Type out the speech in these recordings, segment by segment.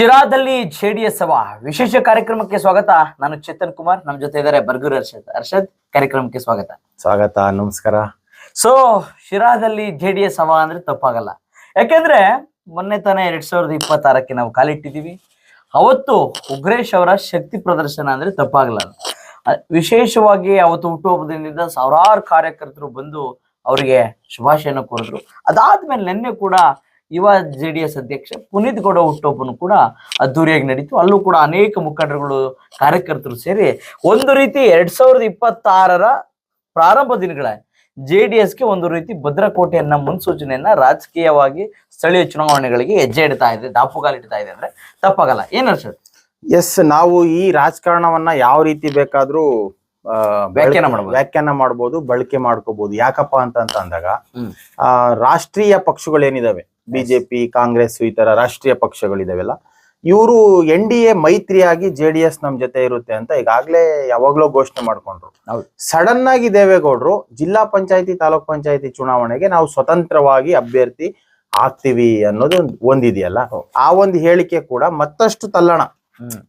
ಶಿರಾದಲ್ಲಿ JDS ಸಭಾ ವಿಶೇಷ ಕಾರ್ಯಕ್ರಮಕ್ಕೆ ಸ್ವಾಗತ. ನಾನು ಚೇತನ್ ಕುಮಾರ್ ನಮ್ಮ ಜೊತೆ ಇದ್ದಾರೆ ಬರ್ಗೂರ್ ಅರ್ಷದ್. ಅರ್ಷದ್ ಕಾರ್ಯಕ್ರಮಕ್ಕೆ ಸ್ವಾಗತ. ಸ್ವಾಗತ ನಮಸ್ಕಾರ. ಸೊ ಶಿರಾದಲ್ಲಿ ಜೆಡಿಎಸ್ ಸಭಾ ಅಂದ್ರೆ ತಪ್ಪಾಗಲ್ಲ. ಯಾಕೆಂದ್ರೆ ಮೊನ್ನೆ ತಾನೇ ಎರಡ್ ಸಾವಿರದ ಇಪ್ಪತ್ತಾರಕ್ಕೆ ನಾವು ಕಾಲಿಟ್ಟಿದೀವಿ ಅವತ್ತು ಉಗ್ರೇಶ್ ಅವರ ಶಕ್ತಿ ಪ್ರದರ್ಶನ ಅಂದ್ರೆ ತಪ್ಪಾಗಲ್ಲ. ವಿಶೇಷವಾಗಿ ಅವತ್ತು ಹುಟ್ಟುಹಬ್ಬದಿಂದ ಸಾವಿರಾರು ಕಾರ್ಯಕರ್ತರು ಬಂದು ಅವರಿಗೆ ಶುಭಾಶಯನ ಕೋರಿದ್ರು. ಅದಾದ್ಮೇಲೆ ನಿನ್ನೆ ಕೂಡ ಯುವ ಜೆ ಡಿ ಎಸ್ ಅಧ್ಯಕ್ಷ ಪುನೀತ್ ಗೌಡ ಹುಟ್ಟೊಬ್ಬನು ಕೂಡ ಅದ್ದೂರಿಯಾಗಿ ನಡೀತು. ಅಲ್ಲೂ ಕೂಡ ಅನೇಕ ಮುಖಂಡರುಗಳು ಕಾರ್ಯಕರ್ತರು ಸೇರಿ ಒಂದು ರೀತಿ ಎರಡ್ ಸಾವಿರದ ಇಪ್ಪತ್ತಾರರ ಪ್ರಾರಂಭ ದಿನಗಳ ಜೆ ಡಿ ಎಸ್ಗೆ ಒಂದು ರೀತಿ ಭದ್ರಕೋಟೆಯನ್ನ ಮುನ್ಸೂಚನೆಯನ್ನ ರಾಜಕೀಯವಾಗಿ ಸ್ಥಳೀಯ ಚುನಾವಣೆಗಳಿಗೆ ಹೆಜ್ಜೆ ಇಡ್ತಾ ಇದೆ ದಾಪುಗಾಲಿಡ್ತಾ ಇದೆ ಅಂದ್ರೆ ತಪ್ಪಾಗಲ್ಲ. ಏನ್ ಸರ್ ಎಸ್ ನಾವು ಈ ರಾಜಕಾರಣವನ್ನ ಯಾವ ರೀತಿ ಬೇಕಾದ್ರೂ ವ್ಯಾಖ್ಯಾನ ಮಾಡಬಹುದು. ವ್ಯಾಖ್ಯಾನ ಮಾಡ್ಬೋದು ಬಳಕೆ ಮಾಡ್ಕೋಬಹುದು ಯಾಕಪ್ಪ ಅಂತ ಅಂತ ಅಂದಾಗ. ಆ, ರಾಷ್ಟ್ರೀಯ ಪಕ್ಷಗಳೇನಿದಾವೆ? ಬಿಜೆಪಿ ಕಾಂಗ್ರೆಸ್ ಈ ತರ ರಾಷ್ಟ್ರೀಯ ಪಕ್ಷಗಳಿದಾವೆಲ್ಲ. ಇವರು ಎನ್ ಡಿ ಎ ಮೈತ್ರಿಯಾಗಿ ಜೆ ಡಿ ಎಸ್ ನಮ್ ಜೊತೆ ಇರುತ್ತೆ ಅಂತ ಈಗಾಗಲೇ ಯಾವಾಗ್ಲೋ ಘೋಷಣೆ ಮಾಡ್ಕೊಂಡ್ರು. ಸಡನ್ ಆಗಿ ದೇವೇಗೌಡರು ಜಿಲ್ಲಾ ಪಂಚಾಯತಿ ತಾಲೂಕ್ ಪಂಚಾಯತಿ ಚುನಾವಣೆಗೆ ನಾವು ಸ್ವತಂತ್ರವಾಗಿ ಅಭ್ಯರ್ಥಿ ಆಗ್ತೀವಿ ಅನ್ನೋದು ಒಂದ್- ಒಂದಿದೆಯಲ್ಲ. ಆ ಒಂದು ಹೇಳಿಕೆ ಕೂಡ ಮತ್ತಷ್ಟು ತಲ್ಲಣ.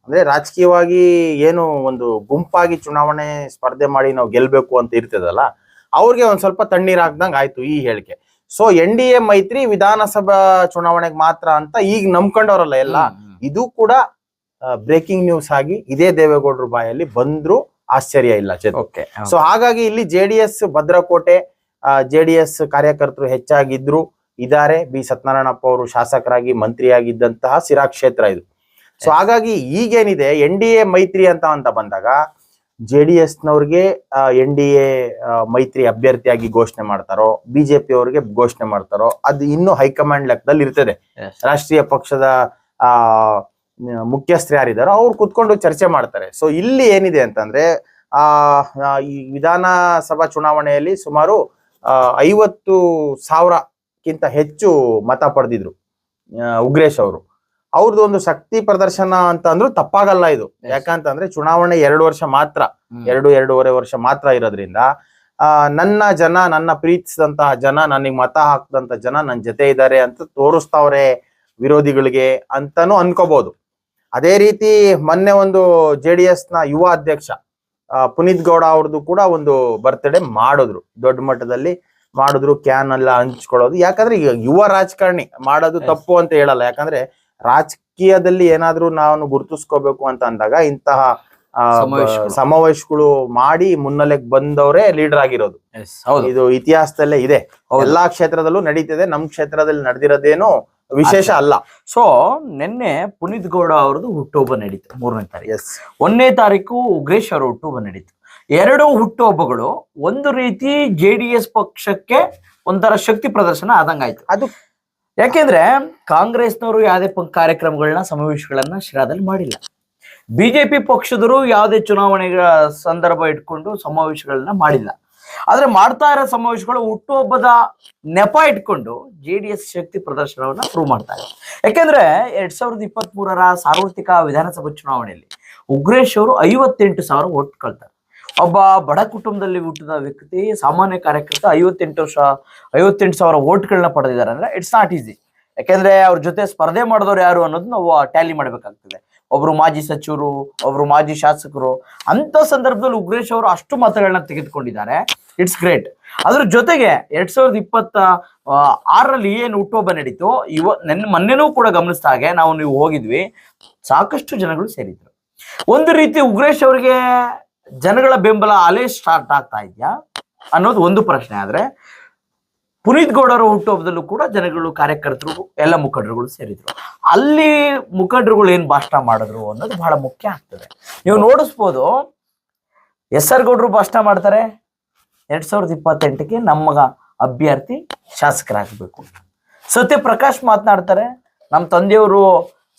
ಅಂದ್ರೆ ರಾಜಕೀಯವಾಗಿ ಏನು ಒಂದು ಗುಂಪಾಗಿ ಚುನಾವಣೆ ಸ್ಪರ್ಧೆ ಮಾಡಿ ನಾವು ಗೆಲ್ಬೇಕು ಅಂತ ಇರ್ತದಲ್ಲ ಅವ್ರಿಗೆ ಒಂದ್ ಸ್ವಲ್ಪ ತಣ್ಣೀರ್ ಹಾಕ್ದಂಗ್ ಆಯ್ತು ಈ ಹೇಳಿಕೆ. ಸೊ ಎನ್ ಡಿ ಎ ಮೈತ್ರಿ ವಿಧಾನಸಭಾ ಚುನಾವಣೆಗೆ ಮಾತ್ರ ಅಂತ ಈಗ ನಂಬ್ಕೊಂಡವ್ರಲ್ಲ ಎಲ್ಲ ಇದು ಕೂಡ ಬ್ರೇಕಿಂಗ್ ನ್ಯೂಸ್ ಆಗಿ ಇದೇ ದೇವೇಗೌಡರ ಬಾಯಲ್ಲಿ ಬಂದ್ರು ಆಶ್ಚರ್ಯ ಇಲ್ಲ ಓಕೆ ಸೊ ಹಾಗಾಗಿ ಇಲ್ಲಿ ಜೆ ಡಿ ಎಸ್ ಭದ್ರಕೋಟೆ ಜೆ ಡಿ ಎಸ್ ಕಾರ್ಯಕರ್ತರು ಹೆಚ್ಚಾಗಿದ್ರು ಇದಾರೆ ಬಿ ಸತ್ಯನಾರಾಯಣಪ್ಪ ಅವರು ಶಾಸಕರಾಗಿ ಮಂತ್ರಿಯಾಗಿದ್ದಂತಹ ಸಿರಾ ಕ್ಷೇತ್ರ ಇದು. ಸೊ ಹಾಗಾಗಿ ಈಗೇನಿದೆ ಎನ್ ಡಿ ಎ ಮೈತ್ರಿ ಅಂತ ಅಂತ ಬಂದಾಗ ಜೆ ಡಿ ಎಸ್ನವ್ರಿಗೆ ಎನ್ ಡಿ ಎ ಮೈತ್ರಿ ಅಭ್ಯರ್ಥಿಯಾಗಿ ಘೋಷಣೆ ಮಾಡ್ತಾರೋ ಬಿಜೆಪಿ ಅವ್ರಿಗೆ ಘೋಷಣೆ ಮಾಡ್ತಾರೋ ಅದು ಇನ್ನೂ ಹೈಕಮಾಂಡ್ ಲೆಕ್ಕದಲ್ಲಿ ಇರ್ತದೆ. ರಾಷ್ಟ್ರೀಯ ಪಕ್ಷದ ಆ ಮುಖ್ಯಸ್ಥರು ಯಾರಿದ್ದಾರೋ ಅವ್ರು ಕುತ್ಕೊಂಡು ಚರ್ಚೆ ಮಾಡ್ತಾರೆ. ಸೊ ಇಲ್ಲಿ ಏನಿದೆ ಅಂತಂದ್ರೆ ಆ ಈ ವಿಧಾನಸಭಾ ಚುನಾವಣೆಯಲ್ಲಿ ಸುಮಾರು ಐವತ್ತು ಸಾವಿರಕ್ಕಿಂತ ಹೆಚ್ಚು ಮತ ಪಡೆದಿದ್ರು ಉಗ್ರೇಶ್ ಅವರು. ಅವ್ರದ್ದು ಒಂದು ಶಕ್ತಿ ಪ್ರದರ್ಶನ ಅಂತ ಅಂದ್ರೂ ತಪ್ಪಾಗಲ್ಲ ಇದು. ಯಾಕಂತಂದ್ರೆ ಚುನಾವಣೆ ಎರಡು ವರ್ಷ ಮಾತ್ರ. ಎರಡು ಎರಡೂವರೆ ವರ್ಷ ಮಾತ್ರ ಇರೋದ್ರಿಂದ ನನ್ನ ಜನ ನನ್ನ ಪ್ರೀತಿಸಿದಂತಹ ಜನ ನನಗೆ ಮತ ಹಾಕಿದಂತ ಜನ ನನ್ನ ಜೊತೆ ಇದ್ದಾರೆ ಅಂತ ತೋರಿಸ್ತಾವ್ರೆ ವಿರೋಧಿಗಳಿಗೆ ಅಂತಾನು ಅನ್ಕೋಬಹುದು ಅದೇ ರೀತಿ ಮೊನ್ನೆ ಒಂದು ಜೆ ಡಿ ಎಸ್ನ ಯುವ ಅಧ್ಯಕ್ಷ ಪುನೀತ್ ಗೌಡ ಅವ್ರದ್ದು ಕೂಡ ಒಂದು ಬರ್ತ್ಡೇ ಮಾಡಿದ್ರು. ದೊಡ್ಡ ಮಟ್ಟದಲ್ಲಿ ಮಾಡಿದ್ರು ಕ್ಯಾನ್ ಎಲ್ಲ ಹಂಚ್ಕೊಳ್ಳೋದು. ಯಾಕಂದ್ರೆ ಈಗ ಯುವ ರಾಜಕಾರಣಿ ಮಾಡೋದು ತಪ್ಪು ಅಂತ ಹೇಳಲ್ಲ. ಯಾಕಂದ್ರೆ ರಾಜಕೀಯದಲ್ಲಿ ಏನಾದ್ರೂ ನಾವು ಗುರುತಿಸ್ಕೋಬೇಕು ಅಂತ ಅಂದಾಗ ಇಂತಹ ಸಮಾವೇಶಗಳು. ಮಾಡಿ ಮುನ್ನೆಲೆಗೆ ಬಂದವರೇ ಲೀಡರ್ ಆಗಿರೋದು. ಹೌದು. ಇದು ಇತಿಹಾಸದಲ್ಲೇ ಇದೆ. ಎಲ್ಲಾ ಕ್ಷೇತ್ರದಲ್ಲೂ ನಡೀತಿದೆ. ನಮ್ ಕ್ಷೇತ್ರದಲ್ಲಿ ನಡೆದಿರೋದೇನು ವಿಶೇಷ ಅಲ್ಲ. ಸೊ ನಿನ್ನೆ ಪುನೀತ್ ಗೌಡ ಅವ್ರದ್ದು ಹುಟ್ಟುಹಬ್ಬ ನಡೀತು ಮೂರನೇ ತಾರೀಕು. ಎಸ್ ಒಂದನೇ ತಾರೀಕು ಉಗ್ರೇಶ್ ಅವರ ಹುಟ್ಟುಹಬ್ಬ ನಡೀತು. ಎರಡು ಹುಟ್ಟುಹಬ್ಬಗಳು ಒಂದು ರೀತಿ ಜೆ ಡಿ ಎಸ್ ಪಕ್ಷಕ್ಕೆ ಒಂಥರ ಶಕ್ತಿ ಪ್ರದರ್ಶನ ಆದಂಗಾಯ್ತು. ಅದು ಯಾಕೆಂದ್ರೆ ಕಾಂಗ್ರೆಸ್ನವರು ಯಾವುದೇ ಕಾರ್ಯಕ್ರಮಗಳನ್ನ, ಸಮಾವೇಶಗಳನ್ನ ಶಿರಾದಲ್ಲಿ ಮಾಡಿಲ್ಲ. ಬಿಜೆಪಿ ಪಕ್ಷದವರು ಯಾವುದೇ ಚುನಾವಣೆಗಳ ಸಂದರ್ಭ ಇಟ್ಕೊಂಡು ಸಮಾವೇಶಗಳನ್ನ ಮಾಡಿಲ್ಲ. ಆದ್ರೆ ಮಾಡ್ತಾ ಇರೋ ಸಮಾವೇಶಗಳು ಹುಟ್ಟುಹಬ್ಬದ ನೆಪ ಇಟ್ಕೊಂಡು ಜೆ ಡಿ ಎಸ್ ಶಕ್ತಿ ಪ್ರದರ್ಶನವನ್ನ ಪ್ರೂವ್ ಮಾಡ್ತಾರೆ ಯಾಕೆಂದ್ರೆ ಎರಡ್ ಸಾವಿರದ ಇಪ್ಪತ್ತ್ ಮೂರರ ಸಾರ್ವತ್ರಿಕ ವಿಧಾನಸಭಾ ಚುನಾವಣೆಯಲ್ಲಿ ಉಗ್ರೇಶ್ ಅವರು ಐವತ್ತೆಂಟು ಸಾವಿರ ಓಟ್ ಕಳ್ತಾರೆ. ಒಬ್ಬ ಬಡ ಕುಟುಂಬದಲ್ಲಿ ಹುಟ್ಟಿದ ವ್ಯಕ್ತಿ ಸಾಮಾನ್ಯ ಕಾರ್ಯಕರ್ತ ಐವತ್ತೆಂಟು ವರ್ಷ ಐವತ್ತೆಂಟು ಸಾವಿರ ಓಟ್ಗಳನ್ನ ಪಡೆದಿದ್ದಾರೆ. ಅಂದ್ರೆ ಇಟ್ಸ್ ನಾಟ್ ಈಸಿ ಯಾಕೆಂದ್ರೆ ಅವ್ರ ಜೊತೆ ಸ್ಪರ್ಧೆ ಮಾಡಿದವ್ರು ಯಾರು ಅನ್ನೋದು ನಾವು ಟ್ಯಾಲಿ ಮಾಡ್ಬೇಕಾಗ್ತದೆ. ಒಬ್ರು ಮಾಜಿ ಸಚಿವರು ಒಬ್ರು ಮಾಜಿ ಶಾಸಕರು ಅಂತ ಸಂದರ್ಭದಲ್ಲಿ ಉಗ್ರೇಶ್ ಅವರು ಅಷ್ಟು ಮತಗಳನ್ನ ತೆಗೆದುಕೊಂಡಿದ್ದಾರೆ. ಇಟ್ಸ್ ಗ್ರೇಟ್ ಅದ್ರ ಜೊತೆಗೆ ಎರಡ್ ಸಾವಿರದ ಇಪ್ಪತ್ತ ಆ, ಆರರಲ್ಲಿ ಏನು ಹುಟ್ಟುಹಬ್ಬ ನಡೀತು ಇವ ನೆನ್ ಮೊನ್ನೆನೂ ಕೂಡ ಗಮನಿಸಿದ ಹಾಗೆ ನಾವು ನೀವು ಹೋಗಿದ್ವಿ. ಸಾಕಷ್ಟು ಜನಗಳು ಸೇರಿದ್ರು. ಒಂದು ರೀತಿ ಉಗ್ರೇಶ್ ಅವರಿಗೆ ಜನಗಳ ಬೆಂಬಲ ಅಲೆ ಸ್ಟಾರ್ಟ್ ಆಗ್ತಾ ಇದೆಯಾ ಅನ್ನೋದು ಒಂದು ಪ್ರಶ್ನೆ ಆದ್ರೆ ಪುನೀತ್ ಗೌಡರ ಹುಟ್ಟುಹಬ್ಬದಲ್ಲೂ ಕೂಡ ಜನಗಳು ಕಾರ್ಯಕರ್ತರು ಎಲ್ಲ ಮುಖಂಡರುಗಳು ಸೇರಿದ್ರು. ಅಲ್ಲಿ ಮುಖಂಡರುಗಳು ಏನ್ ಭಾಷಣ ಮಾಡಿದ್ರು ಅನ್ನೋದು ಬಹಳ ಮುಖ್ಯ ಆಗ್ತದೆ. ನೀವು ನೋಡಿಸ್ಬೋದು ಎಸ್ ಆರ್ ಗೌಡ್ರು ಭಾಷಣ ಮಾಡ್ತಾರೆ. ಎರಡ್ ಸಾವಿರದ ಇಪ್ಪತ್ತೆಂಟಕ್ಕೆ ನಮ್ಮ ಅಭ್ಯರ್ಥಿ ಶಾಸಕರಾಗಬೇಕು. ಸತ್ಯಪ್ರಕಾಶ್ ಮಾತನಾಡ್ತಾರೆ, ನಮ್ಮ ತಂದೆಯವರು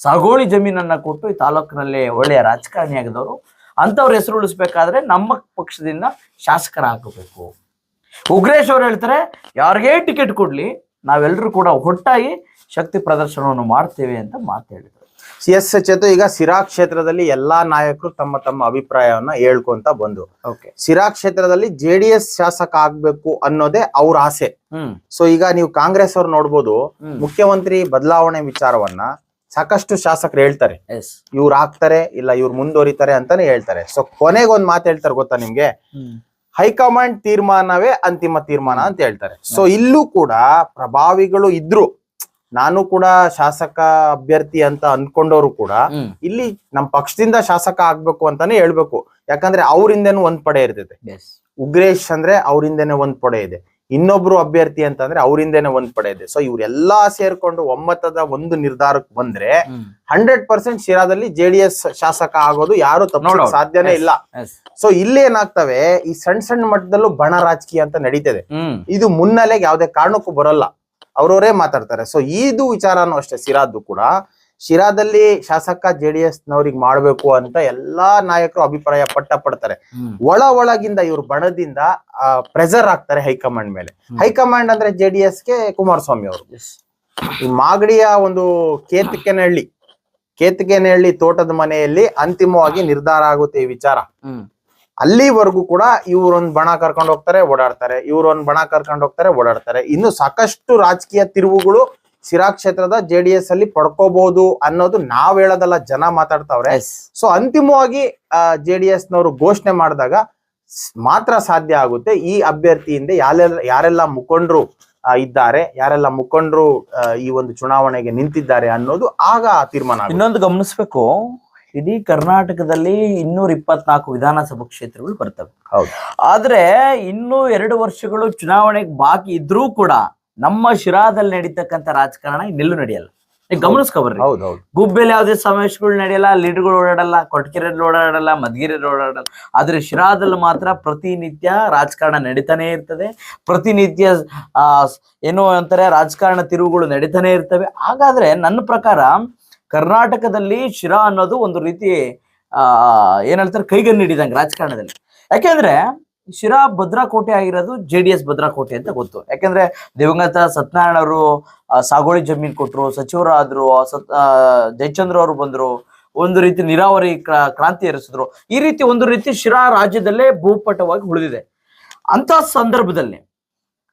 ಸಾಗೋಳಿ ಜಮೀನನ್ನ ಕೊಟ್ಟು ಈ ತಾಲೂಕಿನಲ್ಲಿ ಒಳ್ಳೆಯ ರಾಜಕಾರಣಿಯಾಗಿದ್ದವರು ಅಂಥವ್ರ ಹೆಸರು ಉಳಿಸ್ಬೇಕಾದ್ರೆ ನಮ್ಮ ಪಕ್ಷದಿಂದ ಶಾಸಕರಾಗಬೇಕು. ಉಗ್ರೇಶ್ ಅವ್ರು ಹೇಳ್ತಾರೆ ಯಾರಿಗೇ ಟಿಕೆಟ್ ಕೊಡ್ಲಿ ನಾವೆಲ್ಲರೂ ಕೂಡ ಒಟ್ಟಾಗಿ ಶಕ್ತಿ ಪ್ರದರ್ಶನವನ್ನು ಮಾಡ್ತೇವೆ ಅಂತ ಮಾತು ಹೇಳಿದ್ರು. ಎಸ್ ಚೇತು ಈಗ ಸಿರಾ ಕ್ಷೇತ್ರದಲ್ಲಿ ಎಲ್ಲಾ ನಾಯಕರು ತಮ್ಮ ತಮ್ಮ ಅಭಿಪ್ರಾಯವನ್ನ ಹೇಳ್ಕೊಂತ ಬಂದು ಓಕೆ. ಸಿರಾ ಕ್ಷೇತ್ರದಲ್ಲಿ ಜೆ ಡಿ ಎಸ್ ಶಾಸಕ ಆಗ್ಬೇಕು ಅನ್ನೋದೇ ಅವ್ರ ಆಸೆ. ಹ್ಮ್. ಸೊ ಈಗ ನೀವು ಕಾಂಗ್ರೆಸ್ ಅವ್ರು ನೋಡ್ಬೋದು ಮುಖ್ಯಮಂತ್ರಿ ಬದಲಾವಣೆ ವಿಚಾರವನ್ನ ಸಾಕಷ್ಟು ಶಾಸಕರು ಹೇಳ್ತಾರೆ. ಇವ್ರು ಆಗ್ತಾರೆ ಇಲ್ಲ ಇವ್ರು ಮುಂದುವರಿತಾರೆ ಅಂತಾನೆ ಹೇಳ್ತಾರೆ. ಸೊ ಕೊನೆಗೊಂದ್ ಮಾತು ಹೇಳ್ತಾರೆ ಗೊತ್ತಾ ನಿಮ್ಗೆ? ಹೈಕಮಾಂಡ್ ತೀರ್ಮಾನವೇ ಅಂತಿಮ ತೀರ್ಮಾನ ಅಂತ ಹೇಳ್ತಾರೆ. ಸೊ ಇಲ್ಲೂ ಕೂಡ ಪ್ರಭಾವಿಗಳು ಇದ್ರು. ನಾನು ಕೂಡ ಶಾಸಕ ಅಭ್ಯರ್ಥಿ ಅಂತ ಅನ್ಕೊಂಡವರು ಕೂಡ ಇಲ್ಲಿ ನಮ್ಮ ಪಕ್ಷದಿಂದ ಶಾಸಕ ಆಗ್ಬೇಕು ಅಂತಾನೆ ಹೇಳ್ಬೇಕು. ಯಾಕಂದ್ರೆ ಅವರಿಂದನೂ ಒಂದ್ ಪಡೆ ಇರ್ತೈತೆ. ಉಗ್ರೇಶ್ ಅಂದ್ರೆ ಅವರಿಂದನೇ ಒಂದ್ ಪಡೆ ಇದೆ. ಇನ್ನೊಬ್ರು ಅಭ್ಯರ್ಥಿ ಅಂತಂದ್ರೆ ಅವರಿಂದೇನೆ ಒಂದ್ ಪಡೆ ಇದೆ. ಸೊ ಇವ್ರೆಲ್ಲಾ ಸೇರ್ಕೊಂಡು ಒಮ್ಮತದ ಒಂದು ನಿರ್ಧಾರಕ್ಕೆ ಬಂದ್ರೆ ಹಂಡ್ರೆಡ್ ಪರ್ಸೆಂಟ್ ಶಿರಾದಲ್ಲಿ ಜೆಡಿಎಸ್ ಶಾಸಕ ಆಗೋದು ಯಾರು ತಪ್ಪ. ಸಾಧ್ಯನೇ ಇಲ್ಲ. ಸೊ ಇಲ್ಲಿ ಏನಾಗ್ತವೆ ಈ ಸಣ್ಣ ಸಣ್ಣ ಮಟ್ಟದಲ್ಲೂ ಬಣ ರಾಜಕೀಯ ಅಂತ ನಡೀತದೆ. ಇದು ಮುನ್ನೆಲೆಗೆ ಯಾವ್ದೇ ಕಾರಣಕ್ಕೂ ಬರಲ್ಲ. ಅವ್ರವರೇ ಮಾತಾಡ್ತಾರೆ. ಸೊ ಇದು ವಿಚಾರನೂ ಅಷ್ಟೇ ಸಿರಾದ್ದು ಕೂಡ. ಶಿರಾದಲ್ಲಿ ಶಾಸಕ ಜೆಡಿಎಸ್ ನವ್ರಿಗೆ ಮಾಡ್ಬೇಕು ಅಂತ ಎಲ್ಲಾ ನಾಯಕರು ಅಭಿಪ್ರಾಯ ಪಟ್ಟ ಪಡ್ತಾರೆ ಒಳ ಒಳಗಿಂದ ಇವ್ರ ಬಣದಿಂದ ಪ್ರೆಸರ್ ಆಗ್ತಾರೆ ಹೈಕಮಾಂಡ್ ಮೇಲೆ. ಹೈಕಮಾಂಡ್ ಅಂದ್ರೆ ಜೆಡಿಎಸ್ಗೆ ಕುಮಾರಸ್ವಾಮಿ ಅವರು. ಈ ಮಾಗಡಿಯ ಒಂದು ಕೇತಕೆನಹಳ್ಳಿ ಕೇತಕೆನಹಳ್ಳಿ ತೋಟದ ಮನೆಯಲ್ಲಿ ಅಂತಿಮವಾಗಿ ನಿರ್ಧಾರ ಆಗುತ್ತೆ ಈ ವಿಚಾರ. ಅಲ್ಲಿವರೆಗೂ ಕೂಡ ಇವ್ರೊಂದ್ ಬಣ ಕರ್ಕೊಂಡು ಹೋಗ್ತಾರೆ ಓಡಾಡ್ತಾರೆ. ಇವ್ರೊಂದ್ ಬಣ ಕರ್ಕೊಂಡು ಹೋಗ್ತಾರೆ ಓಡಾಡ್ತಾರೆ. ಇನ್ನು ಸಾಕಷ್ಟು ರಾಜಕೀಯ ತಿರುವುಗಳು ಸಿರಾ ಕ್ಷೇತ್ರದ ಜೆಡಿಎಸ್ ಅಲ್ಲಿ ಪಡ್ಕೋಬಹುದು ಅನ್ನೋದು ನಾವ್ ಹೇಳೋದಲ್ಲ ಜನ ಮಾತಾಡ್ತಾವ್ರೆ. ಎಸ್ ಸೊ ಅಂತಿಮವಾಗಿ ಜೆಡಿಎಸ್ ನವರು ಘೋಷಣೆ ಮಾಡಿದಾಗ ಮಾತ್ರ ಸಾಧ್ಯ ಆಗುತ್ತೆ. ಈ ಅಭ್ಯರ್ಥಿಯಿಂದ ಯಾರೆಲ್ಲ ಯಾರೆಲ್ಲ ಮುಖಂಡರು ಇದ್ದಾರೆ ಯಾರೆಲ್ಲ ಮುಖಂಡರು ಈ ಒಂದು ಚುನಾವಣೆಗೆ ನಿಂತಿದ್ದಾರೆ ಅನ್ನೋದು ಆಗ ತೀರ್ಮಾನ. ಇನ್ನೊಂದು ಗಮನಿಸ್ಬೇಕು ಇಡೀ ಕರ್ನಾಟಕದಲ್ಲಿ ಇನ್ನೂರ ಇಪ್ಪತ್ನಾಲ್ಕು ವಿಧಾನಸಭಾ ಕ್ಷೇತ್ರಗಳು ಬರ್ತವೆ. ಹೌದು. ಆದ್ರೆ ಇನ್ನೂ ಎರಡು ವರ್ಷಗಳು ಚುನಾವಣೆಗೆ ಬಾಕಿ ಇದ್ರೂ ಕೂಡ ನಮ್ಮ ಶಿರಾದಲ್ಲಿ ನಡೀತಕ್ಕಂಥ ರಾಜಕಾರಣ ಇನ್ನೆಲ್ಲೂ ನಡೆಯಲ್ಲ. ಗಮನಿಸ್ಕೋಬರ್ರಿ ಗಮನಿಸ್ಕೊಬರ್ರಿ. ಹೌದು ಹೌದು. ಗುಬ್ಬೆಲಿ ಯಾವುದೇ ಸಮಾವೇಶಗಳು ನಡೆಯಲ್ಲ ಲೀಡ್ಗಳು ಓಡಾಡಲ್ಲ ಕೊಟ್ಕೆರೆಯಲ್ಲಿ ಓಡಾಡಲ್ಲ ಮಧುಗಿರಿಯಲ್ಲಿ ಓಡಾಡಲ್ಲ. ಆದ್ರೆ ಶಿರಾದಲ್ಲಿ ಮಾತ್ರ ಪ್ರತಿನಿತ್ಯ ರಾಜಕಾರಣ ನಡೀತಾನೆ ಇರ್ತದೆ. ಪ್ರತಿನಿತ್ಯ ಏನು ಅಂತಾರೆ ರಾಜಕಾರಣ ತಿರುವುಗಳು ನಡೀತಾನೆ ಇರ್ತವೆ. ಹಾಗಾದ್ರೆ ನನ್ನ ಪ್ರಕಾರ ಕರ್ನಾಟಕದಲ್ಲಿ ಶಿರಾ ಅನ್ನೋದು ಒಂದು ರೀತಿ ಆ ಏನ್ ಹೇಳ್ತಾರೆ ಕೈಗನ್ನು ಹಿಡಿದಂಗೆ ರಾಜಕಾರಣದಲ್ಲಿ. ಯಾಕೆಂದ್ರೆ ಶಿರಾ ಭದ್ರಾಕೋಟೆ ಆಗಿರೋದು ಜೆ ಡಿ ಎಸ್ ಭದ್ರಾಕೋಟೆ ಅಂತ ಗೊತ್ತು. ಯಾಕಂದ್ರೆ ದಿವಂಗತ ಸತ್ಯನಾರಾಯಣ ಅವರು ಸಾಗೋಳಿ ಜಮೀನ್ ಕೊಟ್ರು ಸಚಿವರಾದ್ರು ಸತ್ ಜಯಚಂದ್ರ ಅವರು ಬಂದ್ರು ಒಂದು ರೀತಿ ನೀರಾವರಿ ಕ್ರಾ- ಕ್ರಾಂತಿ ಎರಿಸಿದ್ರು. ಈ ರೀತಿ ಒಂದು ರೀತಿ ಶಿರಾ ರಾಜ್ಯದಲ್ಲೇ ಭೂಪಟವಾಗಿ ಉಳಿದಿದೆ. ಅಂತ ಸಂದರ್ಭದಲ್ಲಿ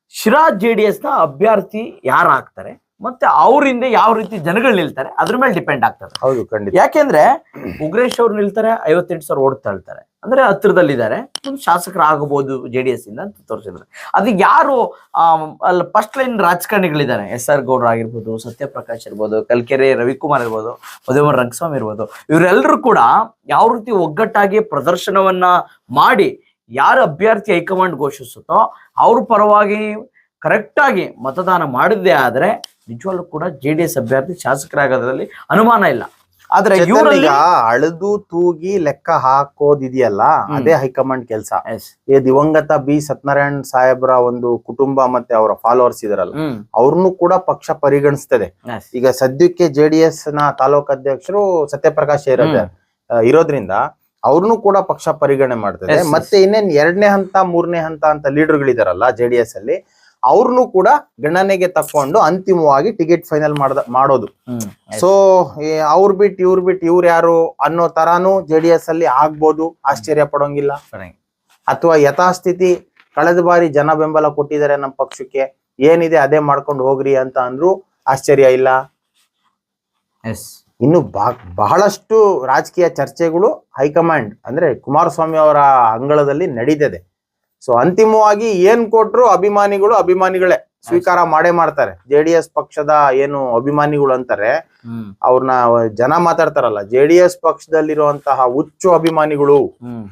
ಶಿರಾ ಜೆ ಡಿ ಎಸ್ನ ಅಭ್ಯರ್ಥಿ ಯಾರು ಆಗ್ತಾರೆ ಮತ್ತೆ ಅವರಿಂದ ಯಾವ ರೀತಿ ಜನಗಳು ನಿಲ್ತಾರೆ? ಅದ್ರ ಮೇಲೆ ಡಿಪೆಂಡ್ ಆಗ್ತದೆ. ಹೌದು ಖಂಡಿತ. ಯಾಕೆಂದ್ರೆ ಉಗ್ರೇಶ್ ಅವ್ರು ನಿಲ್ತಾರೆ ಐವತ್ತೆಂಟು ಸಾವಿರ ಓಡ್ತಾ ತಳ್ತಾರೆ. ಅಂದ್ರೆ ಹತ್ರದಲ್ಲಿದ್ದಾರೆ ಒಂದು ಶಾಸಕರಾಗಬಹುದು ಜೆ ಡಿ ಎಸ್ ಇಂದ ಅಂತ ತೋರಿಸಿದ್ರು. ಅದು ಯಾರು ಅಲ್ಲಿ ಫಸ್ಟ್ ಲೈನ್ ರಾಜಕಾರಣಿಗಳಿದ್ದಾರೆ. ಎಸ್ ಆರ್ ಗೌಡ್ರ ಆಗಿರ್ಬೋದು, ಸತ್ಯಪ್ರಕಾಶ್ ಇರ್ಬೋದು, ಕಲ್ಕೆರೆ ರವಿಕುಮಾರ್ ಇರ್ಬೋದು ಮಧುಮರ್ ರಂಗಸ್ವಾಮಿ ಇರ್ಬೋದು ಇವರೆಲ್ಲರೂ ಕೂಡ ಯಾವ ರೀತಿ ಒಗ್ಗಟ್ಟಾಗಿ ಪ್ರದರ್ಶನವನ್ನ ಮಾಡಿ ಯಾರು ಅಭ್ಯರ್ಥಿ ಹೈಕಮಾಂಡ್ ಘೋಷಿಸುತ್ತೋ ಅವ್ರ ಪರವಾಗಿ ಕರೆಕ್ಟ್ ಆಗಿ ಮತದಾನ ಮಾಡಿದ್ದೇ ಆದ್ರೆ ನಿಜವಾಗ್ಲೂ ಕೂಡ ಜೆ ಡಿ ಎಸ್ ಅಭ್ಯರ್ಥಿ ಶಾಸಕರಾಗೋದ್ರಲ್ಲಿ ಅನುಮಾನ ಇಲ್ಲ. ಆದ್ರೆ ಇವರಲ್ಲಿ ಈಗ ಅಳೆದು ತೂಗಿ ಲೆಕ್ಕ ಹಾಕೋದಿದೆಯಲ್ಲ. ಅದೇ ಹೈಕಮಾಂಡ್ ಕೆಲಸ. ಈ ದಿವಂಗತ ಬಿ ಸತ್ಯನಾರಾಯಣ್ ಸಾಹೇಬ್ರ ಒಂದು ಕುಟುಂಬ ಮತ್ತೆ ಅವರ ಫಾಲೋವರ್ಸ್ ಇದಾರಲ್ಲ ಅವ್ರನ್ನು ಕೂಡ ಪಕ್ಷ ಪರಿಗಣಿಸ್ತದೆ. ಈಗ ಸದ್ಯಕ್ಕೆ ಜೆಡಿಎಸ್ನ ತಾಲೂಕು ಅಧ್ಯಕ್ಷರು ಸತ್ಯಪ್ರಕಾಶ್ ಇರೋದ ಇರೋದ್ರಿಂದ ಅವ್ರನ್ನು ಕೂಡ ಪಕ್ಷ ಪರಿಗಣನೆ ಮಾಡ್ತದೆ. ಮತ್ತೆ ಇನ್ನೇನ್ ಎರಡನೇ ಹಂತ ಮೂರನೇ ಹಂತ ಅಂತ ಲೀಡರ್ಗಳಿದಾರಲ್ಲ ಜೆಡಿಎಸ್ ಅಲ್ಲಿ ಅವ್ರನ್ನು ಕೂಡ ಗಣನೆಗೆ ತಕೊಂಡು ಅಂತಿಮವಾಗಿ ಟಿಕೆಟ್ ಫೈನಲ್ ಮಾಡ್ದ ಮಾಡೋದು. ಸೊ ಅವ್ರ್ ಬಿಟ್ ಇವ್ರ್ ಬಿಟ್ ಇವ್ರು ಯಾರು ಅನ್ನೋ ತರಾನು ಜೆಡಿಎಸ್ ಅಲ್ಲಿ ಆಗ್ಬೋದು ಆಶ್ಚರ್ಯ ಪಡೋಂಗಿಲ್ಲ. ಅಥವಾ ಯಥಾಸ್ಥಿತಿ ಕಳೆದ ಬಾರಿ ಜನ ಬೆಂಬಲ ಕೊಟ್ಟಿದ್ದಾರೆ ನಮ್ಮ ಪಕ್ಷಕ್ಕೆ ಏನಿದೆ ಅದೇ ಮಾಡ್ಕೊಂಡು ಹೋಗ್ರಿ ಅಂತ ಅಂದ್ರು ಆಶ್ಚರ್ಯ ಇಲ್ಲ. ಎಸ್. ಇನ್ನು ಬಾ- ಬಹಳಷ್ಟು ರಾಜಕೀಯ ಚರ್ಚೆಗಳು ಹೈಕಮಾಂಡ್ ಅಂದ್ರೆ ಕುಮಾರಸ್ವಾಮಿ ಅವರ ಅಂಗಳದಲ್ಲಿ ನಡೀತದೆ. ಸೊ ಅಂತಿಮವಾಗಿ ಏನ್ ಕೊಟ್ರು ಅಭಿಮಾನಿಗಳು ಅಭಿಮಾನಿಗಳೇ ಸ್ವೀಕಾರ ಮಾಡೇ ಮಾಡ್ತಾರೆ. ಜೆ ಡಿ ಎಸ್ ಪಕ್ಷದ ಏನು ಅಭಿಮಾನಿಗಳು ಅಂತಾರೆ ಅವ್ರನ್ನ ಜನ ಮಾತಾಡ್ತಾರಲ್ಲ ಜೆ ಡಿ ಎಸ್ ಪಕ್ಷದಲ್ಲಿರುವಂತಹ ಹುಚ್ಚು ಅಭಿಮಾನಿಗಳು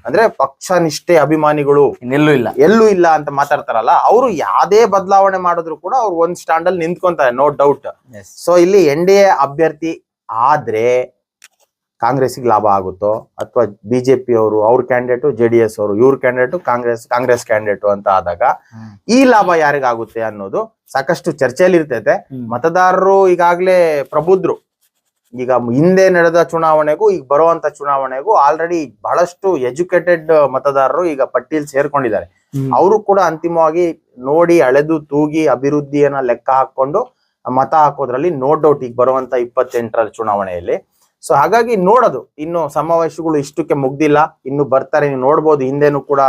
ಅಂದ್ರೆ ಪಕ್ಷ ನಿಷ್ಠೆ ಅಭಿಮಾನಿಗಳು ಎಲ್ಲೂ ಇಲ್ಲ. ಎಲ್ಲೂ ಇಲ್ಲ ಅಂತ ಮಾತಾಡ್ತಾರಲ್ಲ ಅವರು ಯಾವ್ದೇ ಬದಲಾವಣೆ ಮಾಡಿದ್ರು ಕೂಡ ಅವ್ರು ಒಂದ್ ಸ್ಟ್ಯಾಂಡ್ ಅಲ್ಲಿ ನಿಂತ್ಕೊಂತಾರೆ ನೋ ಡೌಟ್. ಸೊ ಇಲ್ಲಿ ಎನ್ ಡಿ ಎ ಅಭ್ಯರ್ಥಿ ಆದ್ರೆ ಕಾಂಗ್ರೆಸ್ಗೆ ಲಾಭ ಆಗುತ್ತೋ ಅಥವಾ ಬಿಜೆಪಿ ಅವರು ಅವ್ರ ಕ್ಯಾಂಡಿಡೇಟು ಜೆ ಡಿ ಎಸ್ ಅವರು ಇವ್ರ ಕ್ಯಾಂಡಿಡೇಟು ಕಾಂಗ್ರೆಸ್ ಕಾಂಗ್ರೆಸ್ ಕ್ಯಾಂಡಿಡೇಟು ಅಂತ ಆದಾಗ ಈ ಲಾಭ ಯಾರಿಗಾಗುತ್ತೆ ಅನ್ನೋದು ಸಾಕಷ್ಟು ಚರ್ಚೆಯಲ್ಲಿ ಇರ್ತೈತೆ. ಮತದಾರರು ಈಗಾಗ್ಲೇ ಪ್ರಬುದ್ಧರು. ಈಗ ಹಿಂದೆ ನಡೆದ ಚುನಾವಣೆಗೂ ಈಗ ಬರುವಂತ ಚುನಾವಣೆಗೂ ಆಲ್ರೆಡಿ ಬಹಳಷ್ಟು ಎಜುಕೇಟೆಡ್ ಮತದಾರರು ಈಗ ಪಟ್ಟಿಯಲ್ಲಿ ಸೇರ್ಕೊಂಡಿದ್ದಾರೆ. ಅವರು ಕೂಡ ಅಂತಿಮವಾಗಿ ನೋಡಿ ಅಳೆದು ತೂಗಿ ಅಭಿವೃದ್ಧಿಯನ್ನ ಲೆಕ್ಕ ಹಾಕೊಂಡು ಮತ ಹಾಕೋದ್ರಲ್ಲಿ ನೋ ಡೌಟ್ ಈಗ ಬರುವಂತ ಇಪ್ಪತ್ತೆಂಟರ ಚುನಾವಣೆಯಲ್ಲಿ ಸೊ ಹಾಗಾಗಿ ನೋಡೋದು. ಇನ್ನು ಸಮಾವೇಶಗಳು ಇಷ್ಟಕ್ಕೆ ಮುಗ್ದಿಲ್ಲ. ಇನ್ನು ಬರ್ತಾರೆ. ನೀವು ನೋಡ್ಬೋದು. ಹಿಂದೆನೂ ಕೂಡ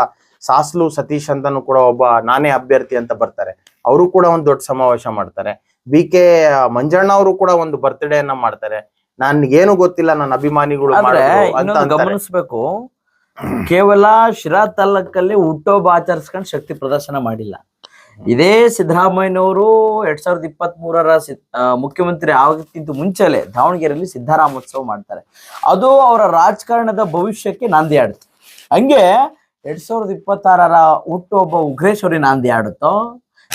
ಸಾಸ್ಲು ಸತೀಶ್ ಅಂತಾನು ಕೂಡ ಒಬ್ಬ ನಾನೇ ಅಭ್ಯರ್ಥಿ ಅಂತ ಬರ್ತಾರೆ. ಅವರು ಕೂಡ ಒಂದು ದೊಡ್ಡ ಸಮಾವೇಶ ಮಾಡ್ತಾರೆ. ಬಿ ಕೆ ಮಂಜಣ್ಣ ಅವರು ಕೂಡ ಒಂದು ಬರ್ತ್ಡೇನ ಮಾಡ್ತಾರೆ. ನನ್ಗೇನು ಗೊತ್ತಿಲ್ಲ. ನನ್ನ ಅಭಿಮಾನಿಗಳು ಗಮನಿಸ್ಬೇಕು. ಕೇವಲ ಶಿರಾ ತಾಲೂಕಲ್ಲಿ ಹುಟ್ಟೋಬ ಆಚರಿಸ್ಕೊಂಡು ಶಕ್ತಿ ಪ್ರದರ್ಶನ ಮಾಡಿಲ್ಲ. ಇದೇ ಸಿದ್ದರಾಮಯ್ಯನವರು ಎರಡ್ ಸಾವಿರದ ಇಪ್ಪತ್ತ್ ಮೂರರ ಮುಖ್ಯಮಂತ್ರಿ ಆಗಕ್ಕಿಂತ ಮುಂಚೆಲೆ ದಾವಣಗೆರೆಯಲ್ಲಿ ಸಿದ್ದರಾಮೋತ್ಸವ ಮಾಡ್ತಾರೆ. ಅದು ಅವರ ರಾಜಕಾರಣದ ಭವಿಷ್ಯಕ್ಕೆ ನಾಂದಿ ಆಡುತ್ತೆ. ಹಂಗೆ ಎರಡ್ ಸಾವಿರದ ಇಪ್ಪತ್ತಾರರ ಹುಟ್ಟುಹಬ್ಬ ಉಗ್ರೇಶ್ವರಿ ನಾಂದಿ ಆಡುತ್ತೋ?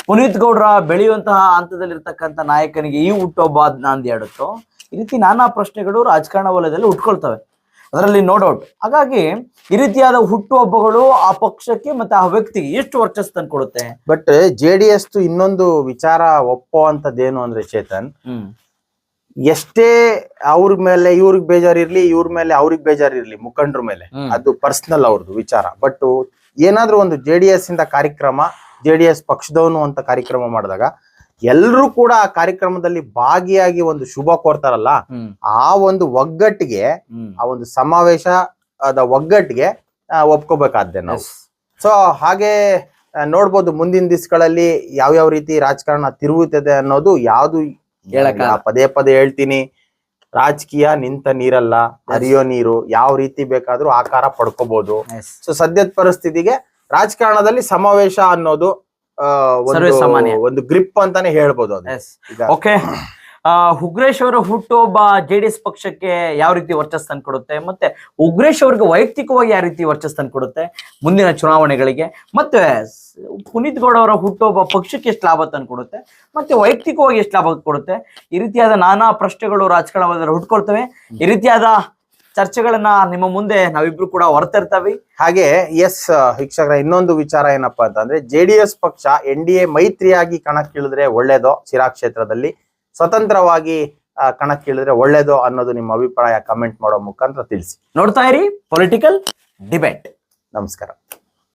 ಪುನೀತ್ ಗೌಡ್ರ ಬೆಳೆಯುವಂತಹ ಹಂತದಲ್ಲಿರ್ತಕ್ಕಂಥ ನಾಯಕನಿಗೆ ಈ ಹುಟ್ಟುಹಬ್ಬ ನಾಂದಿ ಆಡುತ್ತೋ? ಈ ರೀತಿ ನಾನಾ ಪ್ರಶ್ನೆಗಳು ರಾಜಕಾರಣ ವಲಯದಲ್ಲಿ ಉಟ್ಕೊಳ್ತವೆ. ಅದರಲ್ಲಿ ನೋ ಡೌಟ್ ಹಾಗಾಗಿ ಈ ರೀತಿಯಾದ ಹುಟ್ಟುಹಬ್ಬಗಳು ಆ ಪಕ್ಷಕ್ಕೆ ಮತ್ತೆ ಆ ವ್ಯಕ್ತಿಗೆ ಎಷ್ಟು ವರ್ಚಸ್ ತಂದು ಕೊಡುತ್ತೆ? ಬಟ್ ಜೆ ಡಿ ಎಸ್ ಇನ್ನೊಂದು ವಿಚಾರ ಒಪ್ಪೋ ಅಂತದ್ದೇನು ಅಂದ್ರೆ ಚೇತನ್ ಎಷ್ಟೇ ಅವ್ರ ಮೇಲೆ ಇವ್ರಿಗೆ ಬೇಜಾರಿರ್ಲಿ ಇವ್ರ ಮೇಲೆ ಅವ್ರಿಗೆ ಬೇಜಾರಿರ್ಲಿ ಮುಖಂಡ್ರ ಮೇಲೆ. ಅದು ಪರ್ಸನಲ್ ಅವ್ರದ್ದು ವಿಚಾರ. ಬಟ್ ಏನಾದ್ರೂ ಒಂದು ಜೆ ಡಿ ಎಸ್ ಇಂದ ಕಾರ್ಯಕ್ರಮ ಜೆ ಡಿ ಎಸ್ ಪಕ್ಷದವನು ಅಂತ ಕಾರ್ಯಕ್ರಮ ಮಾಡಿದಾಗ ಎಲ್ಲರೂ ಕೂಡ ಆ ಕಾರ್ಯಕ್ರಮದಲ್ಲಿ ಭಾಗಿಯಾಗಿ ಒಂದು ಶುಭ ಕೋರ್ತಾರಲ್ಲ ಆ ಒಂದು ಒಗ್ಗಟ್ಟಿಗೆ ಆ ಒಂದು ಸಮಾವೇಶ ಅದ ಒಗ್ಗಟ್ಟಿಗೆ ಒಪ್ಕೋಬೇಕಾದ್ದೆ ನಾವು. ಸೊ ಹಾಗೆ ನೋಡ್ಬೋದು ಮುಂದಿನ ದಿವಸಗಳಲ್ಲಿ ಯಾವ್ಯಾವ ರೀತಿ ರಾಜಕಾರಣ ತಿರುಗುತ್ತದೆ ಅನ್ನೋದು ಯಾವ್ದು ಹೇಳಕ ಪದೇ ಪದೇ ಹೇಳ್ತೀನಿ. ರಾಜಕೀಯ ನಿಂತ ನೀರಲ್ಲ ಹರಿಯೋ ನೀರು ಯಾವ ರೀತಿ ಬೇಕಾದ್ರೂ ಆಕಾರ ಪಡ್ಕೋಬಹುದು. ಸೊ ಸದ್ಯದ ಪರಿಸ್ಥಿತಿಗೆ ರಾಜಕಾರಣದಲ್ಲಿ ಸಮಾವೇಶ ಅನ್ನೋದು. ಒಂದು ಒಂದು ಗ್ರಿಪ್ ಅಂತಾನೆ ಹೇಳ್ಬೋದು ಓಕೆ ಉಗ್ರೇಶ್ ಅವರ ಹುಟ್ಟುಹಬ್ಬ ಜೆ ಡಿ ಎಸ್ ಪಕ್ಷಕ್ಕೆ ಯಾವ ರೀತಿ ವರ್ಚಸ್ ತಂದು ಕೊಡುತ್ತೆ? ಮತ್ತೆ ಉಗ್ರೇಶ್ ಅವ್ರಿಗೆ ವೈಯಕ್ತಿಕವಾಗಿ ಯಾವ ರೀತಿ ವರ್ಚಸ್ ತಂದು ಕೊಡುತ್ತೆ? ಮುಂದಿನ ಚುನಾವಣೆಗಳಿಗೆ. ಮತ್ತೆ ಪುನೀತ್ ಗೌಡ ಅವರ ಹುಟ್ಟುಹಬ್ಬ ಪಕ್ಷಕ್ಕೆ ಎಷ್ಟು ಲಾಭ ತಂದು ಕೊಡುತ್ತೆ? ಮತ್ತೆ ವೈಯಕ್ತಿಕವಾಗಿ ಎಷ್ಟು ಲಾಭ ಕೊಡುತ್ತೆ? ಈ ರೀತಿಯಾದ ನಾನಾ ಪ್ರಶ್ನೆಗಳು ರಾಜಕಾರಣ ಹುಟ್ಕೊಳ್ತವೆ. ಈ ರೀತಿಯಾದ ಚರ್ಚೆಗಳನ್ನ ನಿಮ್ಮ ಮುಂದೆ ನಾವಿಬ್ರು ಕೂಡ ಹೊರತಿರ್ತವಿ. ಹಾಗೆ ಎಸ್ ಶಿಕ್ಷಕರ ಇನ್ನೊಂದು ವಿಚಾರ ಏನಪ್ಪಾ ಅಂತಂದ್ರೆ ಜೆ ಡಿ ಎಸ್ ಪಕ್ಷ ಎನ್ ಡಿ ಎ ಮೈತ್ರಿಯಾಗಿ ಕಣಕ್ಕಿಳಿದ್ರೆ ಒಳ್ಳೇದೋ ಶಿರಾ ಕ್ಷೇತ್ರದಲ್ಲಿ ಸ್ವತಂತ್ರವಾಗಿ ಕಣಕ್ಕಿಳಿದ್ರೆ ಒಳ್ಳೇದೋ ಅನ್ನೋದು ನಿಮ್ಮ ಅಭಿಪ್ರಾಯ ಕಮೆಂಟ್ ಮಾಡೋ ಮುಖಾಂತರ ತಿಳಿಸಿ. ನೋಡ್ತಾ ಇರಿ ಪೊಲಿಟಿಕಲ್ ಡಿಬೇಟ್ ನಮಸ್ಕಾರ.